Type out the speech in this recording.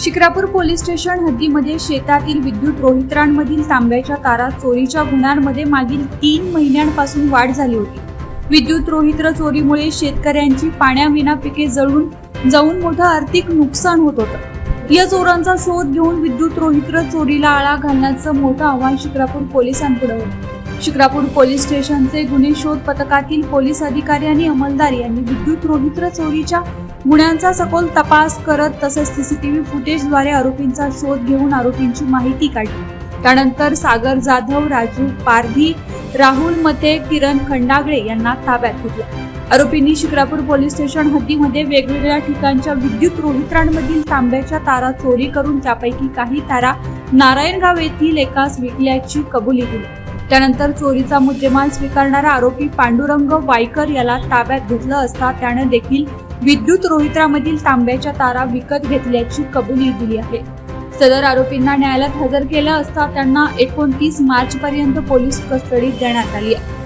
Shikrapur police station हद्दीमध्ये शेतातील विद्युत रोहित्रांमधील तांब्याच्या तारा चोरीच्या गुन्ह्यांमध्ये मागील तीन महिन्यांपासून वाढ झाली होती. विद्युत रोहित्र चोरीमुळे शेतकऱ्यांची पाण्याविना पिके जळून जाऊन मोठं आर्थिक नुकसान होत होतं. या चोरांचा शोध घेऊन विद्युत रोहित्र चोरीला आळा घालण्याचं मोठं आव्हान शिक्रापूर पोलिसांपुढे होतं. शिक्रापूर पोलीस स्टेशनचे गुन्हे शोध पथकातील पोलीस अधिकारी आणि अंमलदार यांनी विद्युत रोहित्र चोरीच्या गुन्ह्यांचा सखोल तपास करत तसेच सीसीटीव्ही फुटेजद्वारे आरोपींचा शोध घेऊन आरोपींची माहिती काढली. त्यानंतर सागर जाधव राजू पारधी राहुल मते किरण खंडागळे यांना ताब्यात घेतलं. आरोपींनी शिक्रापूर पोलीस स्टेशन हद्दीमध्ये वेगवेगळ्या ठिकाणच्या विद्युत रोहित्रांमधील तांब्याच्या तारा चोरी करून त्यापैकी काही तारा नारायणगाव येथील एकास विकल्याची कबुली दिली. त्यानंतर चोरीचा मुद्देमाल स्वीकारणारा आरोपी पांडुरंग वायकर याला ताब्यात घेतलं असता त्याने देखील विद्युत रोहित्रामधील तांब्याच्या तारा विकत घेतल्याची कबुली दिली आहे. सदर आरोपींना न्यायालयात हजर केलं असता त्यांना एकोणतीस मार्च पर्यंत पोलीस कस्टडीत देण्यात आली आहे.